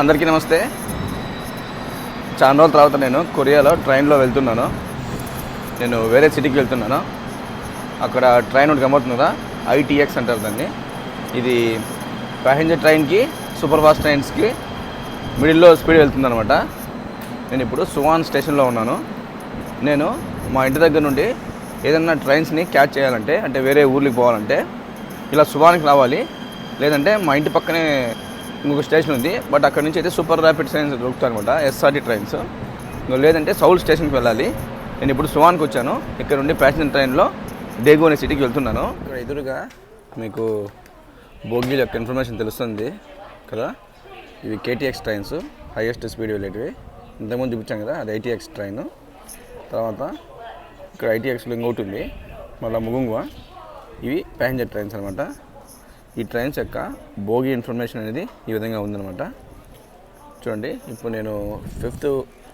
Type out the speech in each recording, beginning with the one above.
అందరికీ నమస్తే. చాలా రోజుల తర్వాత నేను కొరియాలో ట్రైన్లో వెళ్తున్నాను. నేను వేరే సిటీకి వెళ్తున్నాను. అక్కడ ట్రైన్ ఒకటి కనబడుతుంది కదా ఐటీఎక్స్ అంటారు దాన్ని. ఇది ప్యాసింజర్ ట్రైన్కి సూపర్ ఫాస్ట్ ట్రైన్స్కి మిడిల్లో స్పీడ్ వెళ్తుందనమాట నేను ఇప్పుడు సువాన్ స్టేషన్లో ఉన్నాను. నేను మా ఇంటి దగ్గర నుండి ఏదన్నా ట్రైన్స్ని క్యాచ్ చేయాలంటే అంటే వేరే ఊర్లకు పోవాలంటే ఇలా సువాన్కి రావాలి. లేదంటే మా ఇంటి పక్కనే ఇంకొక స్టేషన్ ఉంది. బట్ అక్కడ నుంచి అయితే సూపర్ ర్యాపిడ్ ట్రైన్స్ దొరుకుతాయి అనమాట ఎస్ఆర్టీ ట్రైన్స్ ఇంకా లేదంటే సౌల్ స్టేషన్కి వెళ్ళాలి. నేను ఇప్పుడు సువాన్కి వచ్చాను. ఇక్కడ నుండి ప్యాసింజర్ ట్రైన్లో డేగు అనే సిటీకి వెళ్తున్నాను. ఇక్కడ ఎదురుగా మీకు బోగీల యొక్క ఇన్ఫర్మేషన్ తెలుస్తుంది కదా? ఇవి K T X trains highest speed వెళ్ళేటివి. ఇంతకుముందు చూపించాం కదా అది ఐటీఎక్స్ ట్రైన్ తర్వాత ఇక్కడ ఐటీఎక్స్లో ఇంకోటి ఉంది. మళ్ళీ ముగుంగువ. ఇవి ప్యాసింజర్ ట్రైన్స్ అనమాట ఈ ట్రైన్స్ యొక్క భోగి ఇన్ఫర్మేషన్ అనేది ఈ విధంగా ఉందన్నమాట. చూడండి ఇప్పుడు నేను ఫిఫ్త్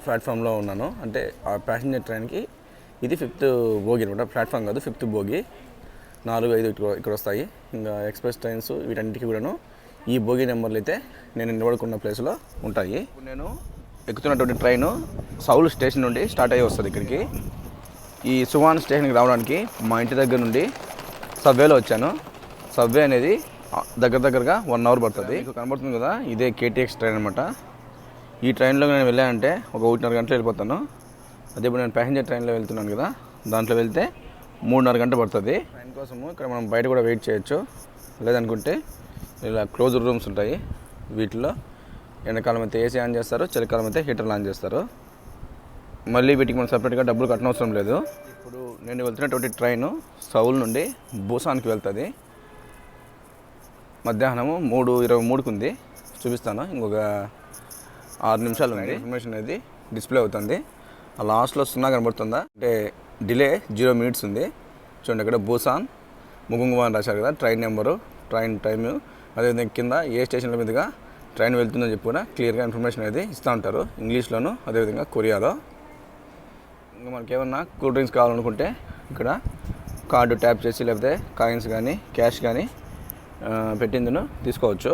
ప్లాట్ఫామ్లో ఉన్నాను. అంటే ఆ ప్యాసింజర్ ట్రైన్కి ఇది ఫిఫ్త్ భోగి అనమాట ప్లాట్ఫామ్ కాదు ఫిఫ్త్ భోగి నాలుగు ఐదు ఇక్కడ వస్తాయి. ఇంకా ఎక్స్ప్రెస్ ట్రైన్స్ వీటన్నిటికీ కూడాను ఈ భోగి నెంబర్లు అయితే నేను నిలబడుకున్న ప్లేస్లో ఉంటాయి. నేను ఎక్కుతున్నటువంటి ట్రైన్ సౌల్ స్టేషన్ నుండి స్టార్ట్ అయ్యి వస్తుంది ఇక్కడికి. ఈ సువాన్ స్టేషన్కి రావడానికి మా ఇంటి దగ్గర నుండి సబ్వేలో వచ్చాను. సబ్వే అనేది దగ్గర దగ్గరగా వన్ అవర్ పడుతుంది. మీకు కనబడుతుంది కదా ఇదే కేటీఎక్స్ ట్రైన్ అనమాట ఈ ట్రైన్లో నేను వెళ్ళానంటే ఒక ఒకటిన్నర గంటలు వెళ్ళిపోతాను. అదే ఇప్పుడు నేను ప్యాసింజర్ ట్రైన్లో వెళ్తున్నాను కదా దాంట్లో వెళ్తే మూడున్నర గంట పడుతుంది. ట్రైన్ కోసము ఇక్కడ మనం బయట కూడా వెయిట్ చేయొచ్చు. లేదనుకుంటే ఇలా క్లోజ్ రూమ్స్ ఉంటాయి. వీటిలో ఎండాకాలం అయితే ఏసీ ఆన్ చేస్తారు చలికాలం అయితే హీటర్లు ఆన్ చేస్తారు. మళ్ళీ వీటికి మనం సపరేట్గా డబ్బులు కట్టనవసరం లేదు. ఇప్పుడు నేను వెళ్తున్నటువంటి ట్రైన్ సౌల్ నుండి భూసాన్కి వెళ్తుంది. మధ్యాహ్నము మూడు ఇరవై మూడుకు ఉంది చూపిస్తాను. ఇంకొక ఆరు నిమిషాలు ఉంది ఇన్ఫర్మేషన్ అనేది డిస్ప్లే అవుతుంది. ఆ లాస్ట్లో సున్నా కనబడుతుందా? అంటే డిలే జీరో మినిట్స్ ఉంది. చూడండి ఇక్కడ భూసాన్ ముగుంగువా అని రాశారు కదా ట్రైన్ నెంబరు ట్రైన్ టైము. అదేవిధంగా కింద ఏ స్టేషన్ల మీదుగా ట్రైన్ వెళ్తుందని చెప్పి కూడా క్లియర్గా ఇన్ఫర్మేషన్ అనేది ఇస్తూ ఉంటారు. ఇంగ్లీష్లోను అదేవిధంగా కొరియాలో. ఇంకా మనకి ఏమన్నా కూల్ డ్రింక్స్ కావాలనుకుంటే ఇక్కడ కార్డు ట్యాప్ చేసి లేకపోతే కాయిన్స్ కానీ క్యాష్ కానీ పెట్టిందును తీసుకోవచ్చు.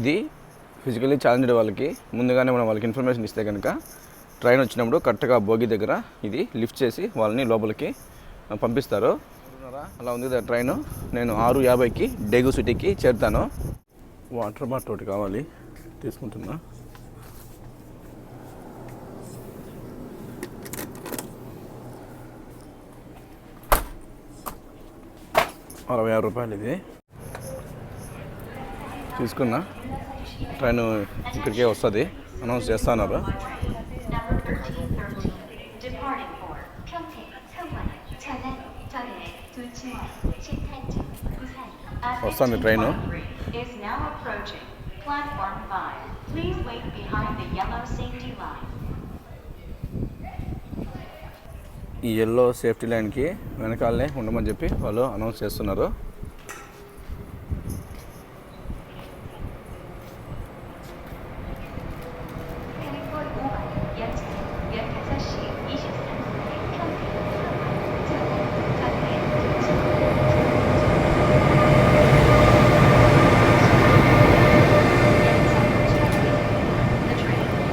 ఇది ఫిజికల్లీ ఛాలెంజ్డ్ వాళ్ళకి. ముందుగానే మనం వాళ్ళకి ఇన్ఫర్మేషన్ ఇస్తే కనుక ట్రైన్ వచ్చినప్పుడు కరెక్ట్గా బోగి దగ్గర ఇది లిఫ్ట్ చేసి వాళ్ళని లోపలికి పంపిస్తారు. అలా ఉంది కదా ట్రైన్ నేను ఆరు యాభైకి డేగు సిటీకి చేరుతాను. వాటర్ బాటిల్ ఒకటి కావాలి తీసుకుంటున్నా. అరవై ఆరు రూపాయలు ఇది. తీసుకున్నా. ట్రైన్ ఇక్కడికే వస్తుంది. అనౌన్స్ చేస్తున్నారు వస్తుంది ట్రైన్. ఈ ఎల్లో సేఫ్టీ లైన్కి వెనకాలనే ఉండమని చెప్పి వాళ్ళు అనౌన్స్ చేస్తున్నారు.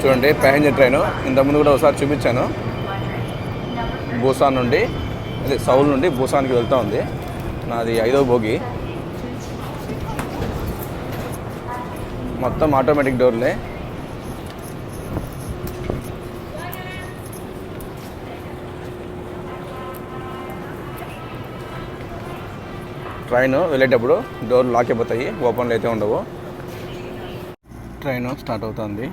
చూడండి ప్యాసింజర్ ట్రైన్ ఇంతకుముందు కూడా ఒకసారి చూపించాను. భూసాన్ నుండి అదే సౌల్ నుండి భూసాన్కి వెళ్తూ ఉంది. నాది ఐదో భోగి మొత్తం ఆటోమేటిక్ డోర్లే. ట్రైన్ వెళ్ళేటప్పుడు డోర్ లాక్ అయిపోతాయి ఓపెన్లు అయితే ఉండవు. ట్రైన్ స్టార్ట్ అవుతుంది.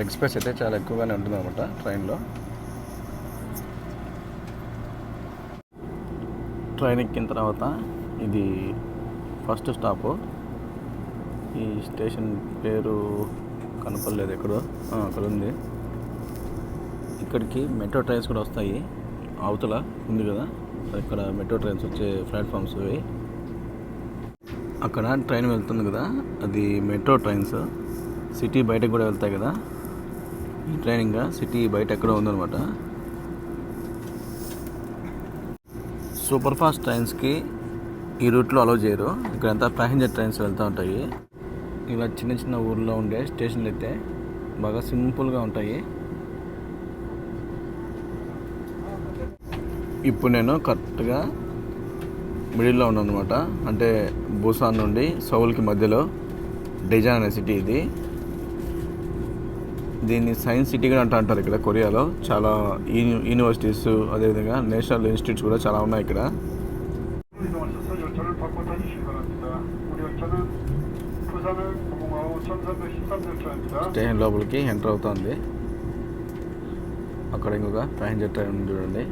లెగ్ స్పేస్ అయితే చాలా ఎక్కువగానే ఉంటుంది అనమాట ట్రైన్లో. ట్రైన్ ఎక్కిన తర్వాత ఇది ఫస్ట్ స్టాప్. ఈ స్టేషన్ పేరు కనపడలేదు ఎక్కడో. అక్కడ ఉంది. ఇక్కడికి మెట్రో ట్రైన్స్ కూడా వస్తాయి. అవతల ఉంది కదా. ఇక్కడ మెట్రో ట్రైన్స్ వచ్చే ప్లాట్ఫామ్స్ ఇవి అక్కడ ట్రైన్ వెళ్తుంది కదా. అది మెట్రో ట్రైన్స్. సిటీ బయటకు కూడా వెళ్తాయి కదా. ఈ ట్రైన్ ఇంకా సిటీ బయట ఎక్కడో ఉందనమాట సూపర్ ఫాస్ట్ ట్రైన్స్కి ఈ రూట్లో అలౌ చేయరు. ఇక్కడంతా ప్యాసింజర్ ట్రైన్స్ వెళ్తూ ఉంటాయి. ఇలా చిన్న చిన్న ఊర్లో ఉండే స్టేషన్లు అయితే బాగా సింపుల్గా ఉంటాయి. ఇప్పుడు నేను కరెక్ట్గా మిడిల్లో ఉన్నాను అనమాట అంటే భూసాన్ నుండి సౌల్కి మధ్యలో డిజైన్ అనే సిటీ ఇది. దీన్ని సైన్స్ సిటీ కూడా అంటారు ఇక్కడ కొరియాలో. చాలా యూనివర్సిటీస్ అదేవిధంగా నేషనల్ ఇన్స్టిట్యూట్స్ కూడా చాలా ఉన్నాయి ఇక్కడ. స్టేషన్ లోపలికి ఎంటర్ అవుతుంది. అక్కడ ఇంకొక ప్యాసింజర్ ట్రైన్ ఉంది చూడండి.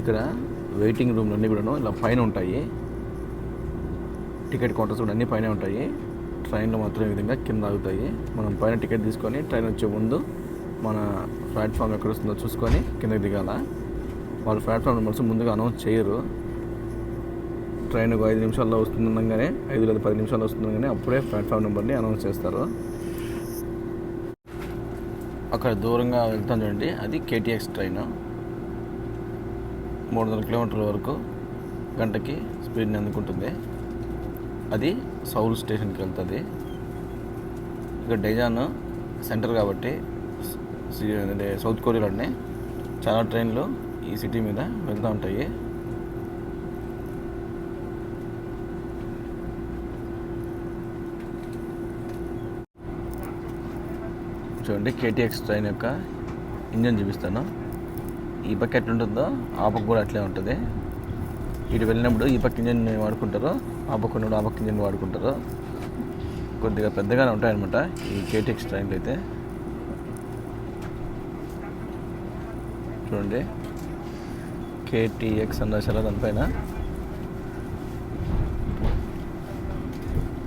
ఇక్కడ వెయిటింగ్ రూమ్లన్నీ కూడాను ఇలా పైన ఉంటాయి. టికెట్ కౌంటర్స్ కూడా అన్నీ పైన ఉంటాయి. ట్రైన్లో మాత్రం ఈ విధంగా కింద ఆగుతాయి. మనం పైన టికెట్ తీసుకొని ట్రైన్ వచ్చే ముందు మన ప్లాట్ఫామ్ ఎక్కడ వస్తుందో చూసుకొని కిందకి దిగాల. వాళ్ళు ప్లాట్ఫామ్ నెంబర్స్ ముందుగా అనౌన్స్ చేయరు. ట్రైన్ ఒక ఐదు నిమిషాల్లో వస్తుందనగానే ఐదు లేదా పది నిమిషాల్లో వస్తుందనగానే అప్పుడే ప్లాట్ఫామ్ నెంబర్ని అనౌన్స్ చేస్తారు. అక్కడ దూరంగా వెళ్తాను చూడండి. అది కేటీఎక్స్ ట్రైన్. మూడు వందల కిలోమీటర్ల వరకు గంటకి స్పీడ్ని అందుకుంటుంది. అది సౌల్ స్టేషన్కి వెళ్తుంది. ఇక డైజాన్ సెంటర్ కాబట్టి అంటే సౌత్ కొరియాలోనే చాలా ట్రైన్లు ఈ సిటీ మీద వెళ్తూ ఉంటాయి. చూడండి కేటీఎక్స్ ట్రైన్ యొక్క ఇంజన్ చూపిస్తాను. ఈ పక్క ఎట్లుంటుందో ఆ పక్క కూడా అట్లే ఉంటుంది. ఇటు వెళ్ళినప్పుడు ఈ పక్క ఇంజన్ వాడుకుంటారు ఆ పక్క ఉన్నప్పుడు ఆ పక్క ఇంజన్ వాడుకుంటారు కొద్దిగా పెద్దగానే ఉంటాయన్నమాట ఈ కేటీఎక్స్ ట్రైన్లు అయితే. చూడండి. కేటీఎక్స్ అన్న చాలా దానిపైన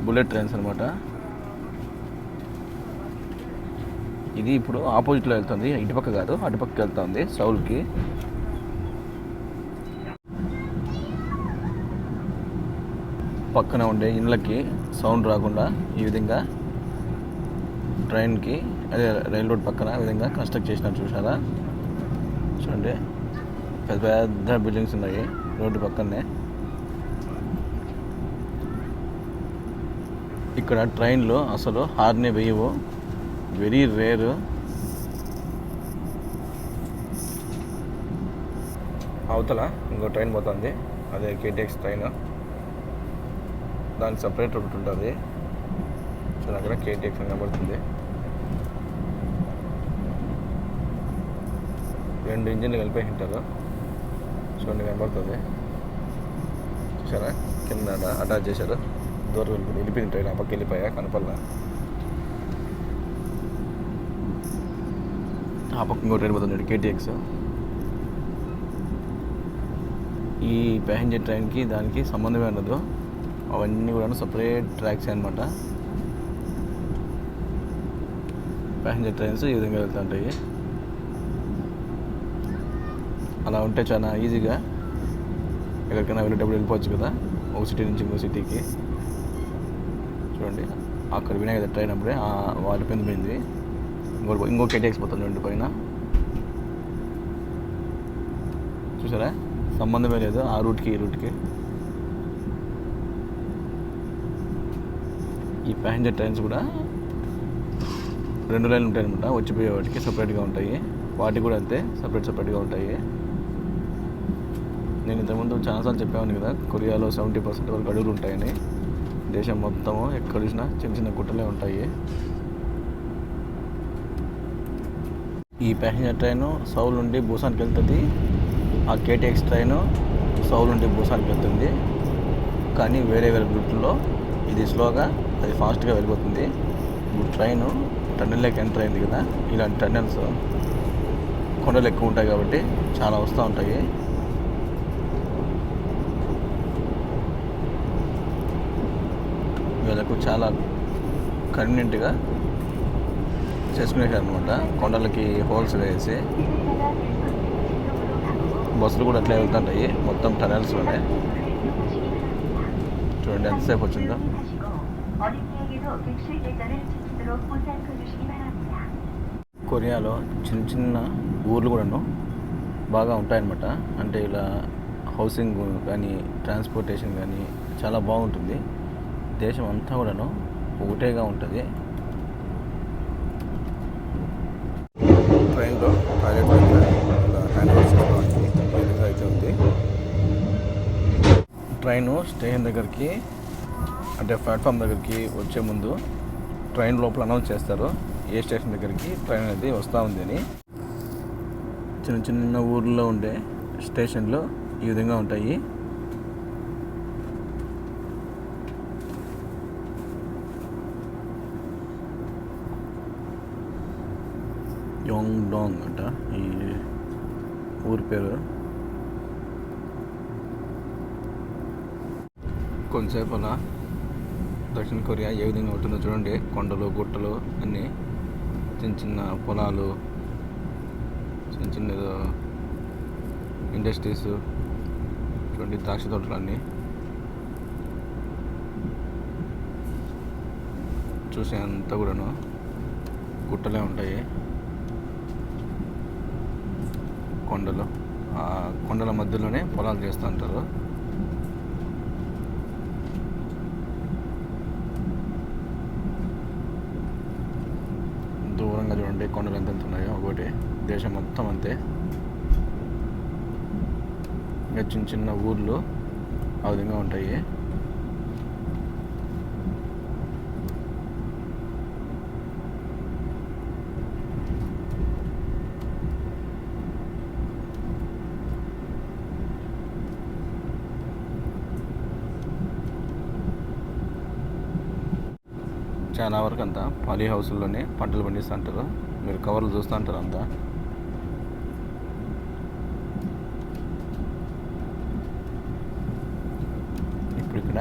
బుల్లెట్ ట్రైన్స్ అనమాట ఇది ఇప్పుడు ఆపోజిట్లో వెళ్తుంది ఇటుపక్క కాదు అటుపక్కకి వెళ్తుంది సౌల్కి. పక్కన ఉండే ఇండ్లకి సౌండ్ రాకుండా ఈ విధంగా ట్రైన్కి అదే రైల్ రోడ్ పక్కన ఈ విధంగా కన్స్ట్రక్ట్ చేసినారు చూసారా చూడండి. పెద్ద పెద్ద బిల్డింగ్స్ ఉన్నాయి రోడ్డు పక్కనే ఇక్కడ ట్రైన్లో అసలు హార్నే వేయవు. Very rare. అవతల ఇంకో ట్రైన్ పోతుంది. అదే కేటీఎక్స్ ట్రైన్. దానికి సపరేట్ ఒకటి ఉంటుంది. సో అక్కడ కేటీఎక్స్ అని కనబడుతుంది. రెండు ఇంజిన్లు కలిపి ఉంటారు చూడండి కనబడుతుంది. చూసారా? కింద అటాచ్ చేశారు. దూరం వెళ్ళిపోయి వెళ్ళిపోయింది ట్రైన్ ఆ పక్క వెళ్ళిపోయా. కనపల్లా ఆ పక్క ఇంకో ట్రైన్ పోతుంది. కేటీఎక్స్ ఈ ప్యాసింజర్ ట్రైన్కి దానికి సంబంధమే ఉండదు. అవన్నీ కూడా సపరేట్ ట్రాక్స్ అనమాట ప్యాసింజర్ ట్రైన్స్ ఈ విధంగా వెళ్తుంటాయి అలా ఉంటే చాలా ఈజీగా ఎక్కడికైనా వెళ్ళేటప్పుడు వెళ్ళిపోవచ్చు కదా ఒక సిటీ నుంచి ఇంకో సిటీకి చూడండి అక్కడ వినాయక ట్రైన్ అప్పుడే ఆ వాళ్ళ పైన పోయింది. ఇంకో ఇంకో కేటీఎక్స్ పోతుంది రెండు పైన. చూసారా? సంబంధమే లేదు ఆ రూట్కి ఈ రూట్కి ఈ ప్యాసింజర్ ట్రైన్స్ కూడా రెండు లైన్లు ఉంటాయి అనమాట వచ్చిపోయే వాటికి సపరేట్గా ఉంటాయి. వాటికి కూడా అంతే సపరేట్ సపరేట్గా ఉంటాయి. నేను ఇంతకుముందు చాలాసార్లు చెప్పాను కదా కొరియాలో సెవెంటీ పర్సెంట్ వరకు అడవులు ఉంటాయని. దేశం మొత్తము ఎక్కడ చూసినా చిన్న చిన్న గుట్టలే ఉంటాయి. ఈ ప్యాసింజర్ ట్రైన్ సౌల్ నుండి బూసాన్కి వెళ్తుంది. ఆ కేటీఎక్స్ ట్రైన్ సౌల్ నుండి బూసాన్కి వెళ్తుంది. కానీ వేరే వేరే రూట్లో ఇది స్లోగా అది ఫాస్ట్గా వెళ్ళిపోతుంది. ఇప్పుడు ట్రైన్ టన్నెల్లోకి ఎంటర్ అయింది కదా ఇలాంటి టన్నెల్స్ కొండలు ఎక్కువ ఉంటాయి కాబట్టి చాలా వస్తూ ఉంటాయి. వీళ్ళకు చాలా కన్వీనియంట్గా చేసుకునేసారు అనమాట కొండలకి హోల్స్ వేసి బస్సులు కూడా అట్లా వెళ్తుంటాయి మొత్తం టనల్స్లోనే చూడండి ఎంతసేపు వచ్చిందా. కొరియాలో చిన్న చిన్న ఊర్లు కూడాను బాగా ఉంటాయన్నమాట. అంటే ఇలా హౌసింగ్ కానీ ట్రాన్స్పోర్టేషన్ కానీ చాలా బాగుంటుంది. దేశం అంతా కూడాను ఒకటేగా ఉంటుంది. ట్రైన్ స్టేషన్ దగ్గరికి అంటే ప్లాట్ఫామ్ దగ్గరికి వచ్చే ముందు ట్రైన్ లోపల అనౌన్స్ చేస్తారు. ఏ స్టేషన్ దగ్గరికి ట్రైన్ అనేది వస్తూ ఉంది అని. చిన్న చిన్న ఊర్లో ఉండే స్టేషన్లు ఈ విధంగా ఉంటాయి. యోంగ్ డాంగ్ అంట. ఈ ఊరి పేరు. కొంతసేపు అలా దక్షిణ కొరియా ఏ విధంగా ఉంటుందో చూడండి. కొండలు గుట్టలు అన్నీ చిన్న చిన్న పొలాలు చిన్న చిన్న ఏదో ఇండస్ట్రీస్ చూడండి ద్రాక్ష తోటలు అన్నీ చూసే అంతా కూడాను గుట్టలే ఉంటాయి. కొండలు. ఆ కొండల మధ్యలోనే పొలాలు చేస్తూ ఉంటారు దూరంగా చూడండి కొండలు ఎంత ఉన్నాయో ఒకటి దేశం మొత్తం అంతే. ఇంకా చిన్న చిన్న ఊర్లు ఆ విధంగా ఉంటాయి. చాలా వరకు అంతా పాలీ హౌస్లోనే పంటలు పండిస్తుంటారు. మీరు కవర్లు చూస్తూ ఉంటారు అంతా. ఇప్పుడు ఇక్కడ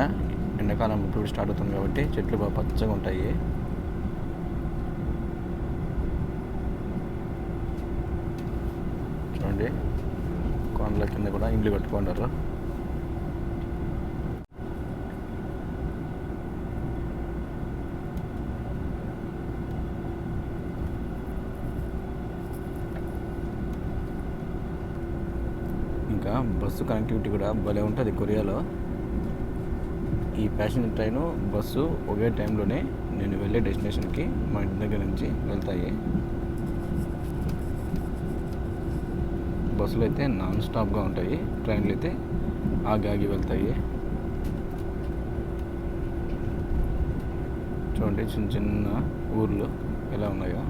ఎండాకాలం ఇప్పుడు స్టార్ట్ అవుతుంది కాబట్టి చెట్లు బాగా పచ్చగా ఉంటాయి. చూడండి. కొండల కింద కూడా ఇండ్లు కట్టుకుంటారు ఇంకా బస్సు కనెక్టివిటీ కూడా భలే ఉంటుంది కొరియాలో. ఈ ప్యాసింజర్ ట్రైను బస్సు ఒకే టైంలోనే నేను వెళ్ళే డెస్టినేషన్కి మా ఇంటి దగ్గర నుంచి వెళ్తాయి. బస్సులు అయితే నాన్ స్టాప్గా ఉంటాయి ట్రైన్లు అయితే ఆగి ఆగి వెళ్తాయి. చూడండి చిన్న చిన్న ఊర్లు ఎలా ఉన్నాయో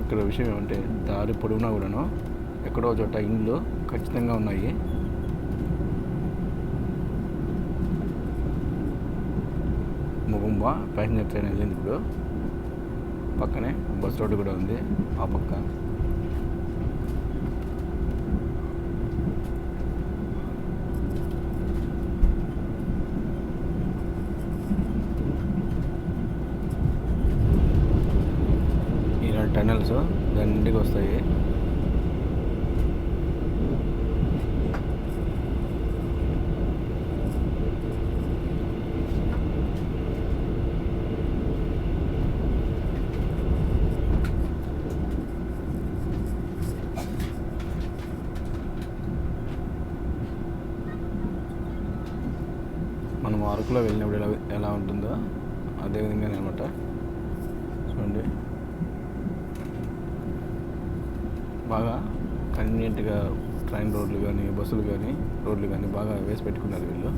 ఇక్కడ విషయం ఏమంటే దారి పొడవునా కూడాను ఎక్కడో చోట ఇండ్లు ఖచ్చితంగా ఉన్నాయి. ముగుంబ ప్యాసింజర్ ట్రైన్ వెళ్ళింది ఇప్పుడు. పక్కనే బస్ రోడ్డు కూడా ఉంది ఆ పక్క. ఛానల్స్ టనల్స్ దండిగా వస్తాయి మనం అరకులో వెళ్ళినప్పుడు ఎలా ఎలా ఉంటుందో అదే విధంగానే అనమాట చూడండి బాగా కన్వీనియంట్గా ట్రైన్ రోడ్లు కానీ బస్సులు కానీ రోడ్లు కానీ బాగా వేసి పెట్టుకున్నారు వీళ్ళు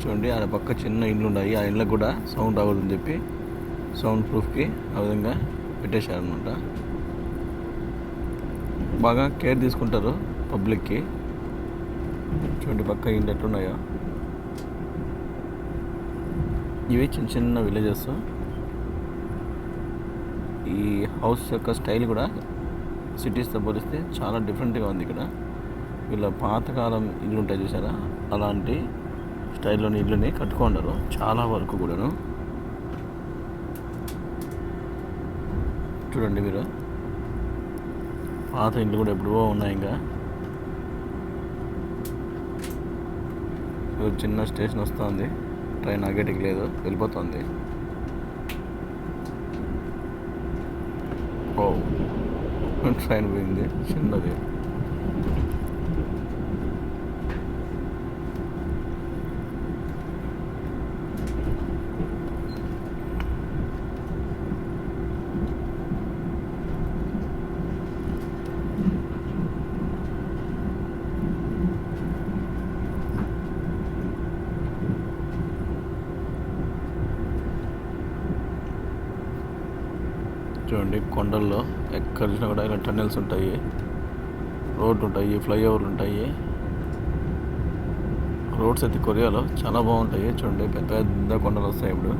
చూడండి ఆ పక్క చిన్న ఇండ్లు ఉన్నాయి ఆ ఇండ్లకు కూడా సౌండ్ రాకూడదని చెప్పి సౌండ్ ప్రూఫ్కి ఆ విధంగా పెట్టేశారనమాట బాగా కేర్ తీసుకుంటారు పబ్లిక్కి. చూడండి పక్క ఇండ్లు ఎట్లున్నాయో. ఇవి చిన్న చిన్న విలేజెస్ ఈ హౌస్ యొక్క స్టైల్ కూడా సిటీస్తో పోలిస్తే చాలా డిఫరెంట్గా ఉంది ఇక్కడ. వీళ్ళ పాతకాలం ఇల్లు ఉంటాయి చూసారా? అలాంటి స్టైల్లోని ఇల్లుని కట్టుకున్నారు చాలా వరకు కూడాను. చూడండి మీరు. పాత ఇండ్లు కూడా ఎప్పుడో ఉన్నాయి ఇంకా. చిన్న స్టేషన్ వస్తుంది. ట్రైన్ ఆగేటికి లేదు. వెళ్ళిపోతుంది. ఓ. ట్రైన్ పోయింది. చిన్నది. చూడండి కొండల్లో ఎక్కడ చూసినా కూడా ఇలా టన్నెల్స్ ఉంటాయి రోడ్లు ఉంటాయి ఫ్లైఓవర్లు ఉంటాయి. రోడ్స్ అయితే కొరియాలో చాలా బాగుంటాయి. చూడండి పెద్ద పెద్ద కొండలు వస్తాయి ఇప్పుడు.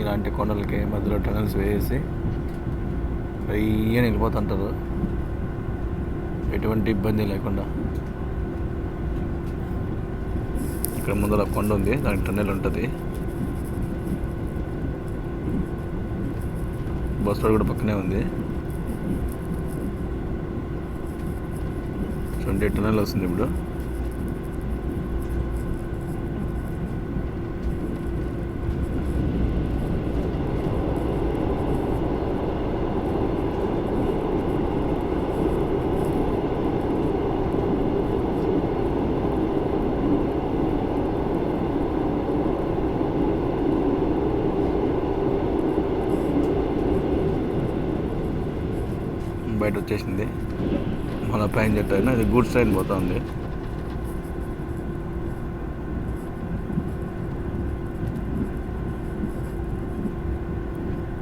ఇలాంటి కొండలకి మధ్యలో టన్నెల్స్ వేసి అయ్యని వెళ్ళిపోతుంటారు ఎటువంటి ఇబ్బంది లేకుండా. ఇక్కడ ముందర కొండ ఉంది దానికి టన్నెల్ ఉంటుంది. బస్ కూడా పక్కనే ఉంది. ట్వంటీ టన్నెల్ వస్తుంది ఇప్పుడు. బయట వచ్చేసింది. మన పైన చెప్పారు ఇది గూడ్స్ ట్రైన్ పోతుంది.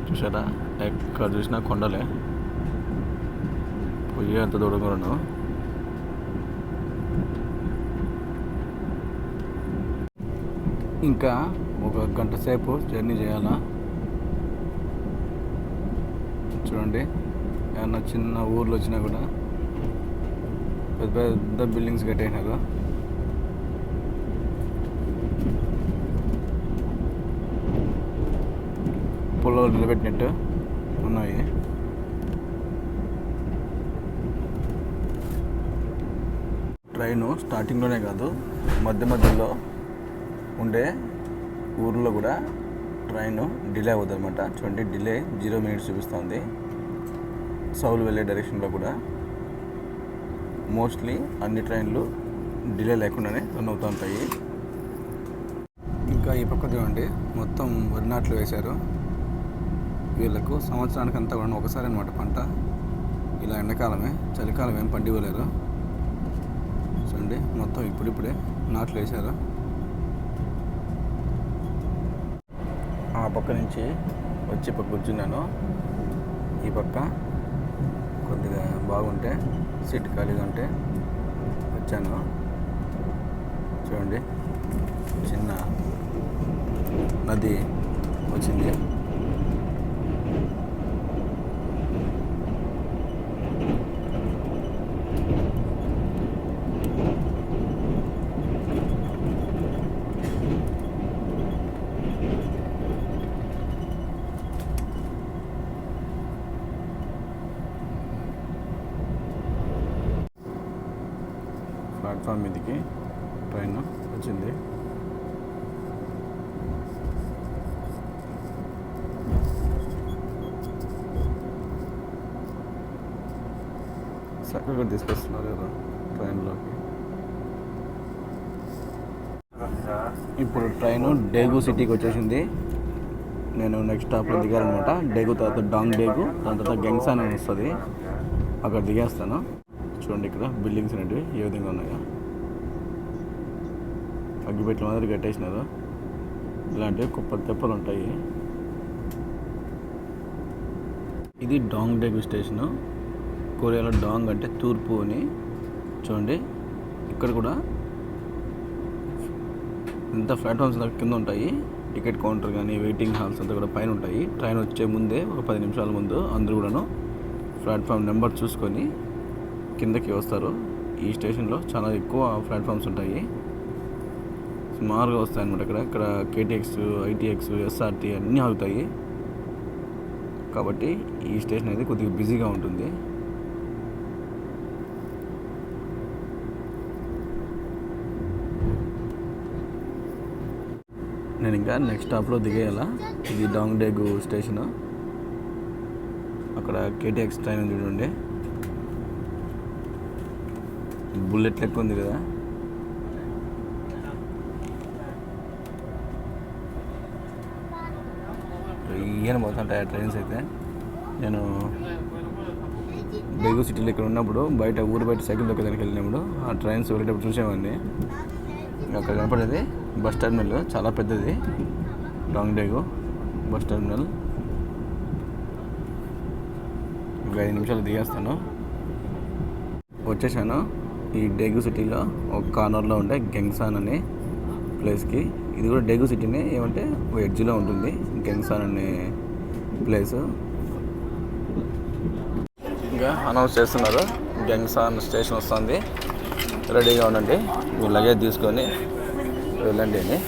చూసారా ఎక్కడ చూసినా కొండలే. పొయ్యి అంత దూరంగా ఉన్నాం ఇంకా ఒక గంట సేపు జర్నీ చేయాలా? చూడండి. ఏమన్నా చిన్న ఊర్లు వచ్చినా కూడా పెద్ద పెద్ద బిల్డింగ్స్ కట్టేసినారు. పొలాలు నిలబెట్టినట్టు ఉన్నాయి. ట్రైన్ స్టార్టింగ్లోనే కాదు మధ్య మధ్యలో ఉండే ఊర్లో కూడా ట్రైన్ డిలే అవుతుంది అనమాట చూడండి డిలే జీరో మినిట్స్ చూపిస్తుంది. సౌలు వెళ్ళే డైరెక్షన్లో కూడా మోస్ట్లీ అన్ని ట్రైన్లు డిలే లేకుండానే రన్ అవుతూ ఉంటాయి. ఇంకా ఈ పక్క చూడండి మొత్తం వరి నాట్లు వేశారు. వీళ్ళకు సంవత్సరానికి అంతా కూడా ఒకసారి అనమాట పంట. ఇలా ఎండాకాలమే చలికాలం ఏం పండివ్వలేరు. చూడండి మొత్తం ఇప్పుడిప్పుడే నాట్లు వేశారు. ఆ పక్క నుంచి వచ్చి పక్క కూర్చున్నాను. ఈ పక్క కొద్దిగా బాగుంటే సీట్ ఖాళీగా ఉంటే వచ్చాను. చూడండి చిన్న నది వచ్చింది. ప్లాట్ఫామ్ మీదకి ట్రైన్ వచ్చింది. చక్కగా తీసుకొస్తున్నారు కదా ట్రైన్లోకి. ఇప్పుడు ట్రైన్ డేగు సిటీకి వచ్చేసింది. నేను నెక్స్ట్ స్టాప్లో దిగాలన్నమాట. డేగు తర్వాత డాంగ్ డేగు దాని తర్వాత గెంగ్సాన్ అని వస్తుంది. అక్కడ దిగేస్తాను. చూడండి ఇక్కడ బిల్డింగ్స్ అనేటివి ఏ విధంగా ఉన్నాయో. అగ్గిపెట్ల మాదిరి కట్టేసినారు. ఇలాంటివి కుప్పలు తెప్పలు ఉంటాయి. ఇది డాంగ్ డెగు స్టేషను. కొరియాలో డాంగ్ అంటే తూర్పు అని చూడండి. ఇక్కడ కూడా ఇంత ప్లాట్ఫామ్స్ కింద ఉంటాయి. టికెట్ కౌంటర్ కానీ వెయిటింగ్ హాల్స్ అంతా కూడా పైన ఉంటాయి. ట్రైన్ వచ్చే ముందే ఒక పది నిమిషాల ముందు అందరూ కూడాను ప్లాట్ఫామ్ నెంబర్ చూసుకొని కిందకి వస్తారు. ఈ స్టేషన్లో చాలా ఎక్కువ ప్లాట్ఫామ్స్ ఉంటాయి. సుమారుగా వస్తాయి అనమాట ఇక్కడ ఇక్కడ కేటీఎక్స్ ఐటీఎక్స్ ఎస్ఆర్టీ అన్నీ ఆగుతాయి. కాబట్టి ఈ స్టేషన్ అయితే కొద్దిగా బిజీగా ఉంటుంది. నేను ఇంకా నెక్స్ట్ స్టాప్లో దిగేయాలా? ఇది డాంగ్డేగు స్టేషను. అక్కడ కేటీఎక్స్ ట్రైన్ చూడండి. బుల్లెట్ లెక్క ఉంది కదా. ఈయన పోతుంటాయి ఆ ట్రైన్స్ అయితే నేను బేగు సిటీలో ఇక్కడ ఉన్నప్పుడు బయట ఊరు బయట సైకిల్ దొక్కడానికి వెళ్ళినప్పుడు ఆ ట్రైన్స్ వెళ్ళేటప్పుడు చూసేవాడిని. అక్కడ కనపడేది బస్ టర్మినల్ చాలా పెద్దది. Dong Daegu bus terminal. ఒక ఐదు నిమిషాలు దిగేస్తాను. వచ్చేసాను. ఈ డేగు సిటీలో ఒక కార్నర్లో ఉండే గెంగ్సాన్ అనే ప్లేస్కి. ఇది కూడా డేగు సిటీనే ఏమంటే ఒక ఎడ్జ్లో ఉంటుంది. గెంగ్సాన్ అనే ప్లేస్. ఇంకా అనౌన్స్ చేస్తున్నారు. గంగ్సాన్ స్టేషన్ వస్తుంది. రెడీగా ఉండండి. మీ లగేజ్ తీసుకొని వెళ్ళండి అని.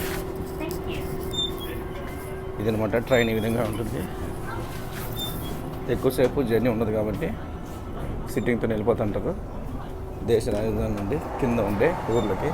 ఇది అనమాట ట్రైన్ ఈ విధంగా ఉంటుంది. ఎక్కువసేపు జర్నీ ఉండదు కాబట్టి సిట్టింగ్తో వెళ్ళిపోతుంటారు. దేశ రాజధాని నుండి కింద ఉండే ఊర్లకి.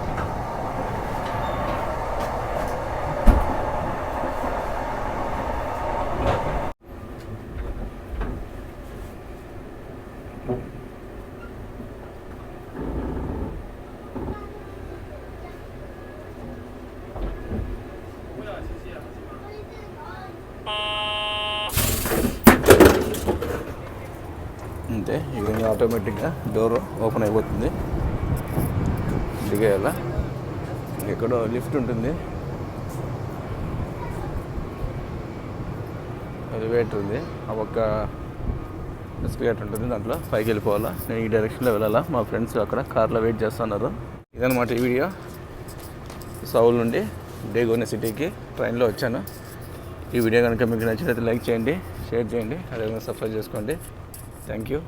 అంతే ఈ విధంగా ఆటోమేటిక్గా డోర్ ఓపెన్ అయిపోతుంది. దిగేయాల? ఎక్కడో లిఫ్ట్ ఉంటుంది. ఎలివేటర్ ఉంది. ఆ ఒక్క ఎస్కలేటర్ ఉంటుంది దాంట్లో. పైకి వెళ్ళిపోవాలా? నేను ఈ డైరెక్షన్లో వెళ్ళాలా? మా ఫ్రెండ్స్ అక్కడ కార్లో వెయిట్ చేస్తున్నారు. ఇదన్నమాట ఈ వీడియో సౌల్ నుండి డేగోనే సిటీకి ట్రైన్లో వచ్చాను. ఈ వీడియో కనుక మీకు నచ్చినట్లయితే లైక్ చేయండి షేర్ చేయండి అదేవిధంగా సబ్స్క్రైబ్ చేసుకోండి. Thank you.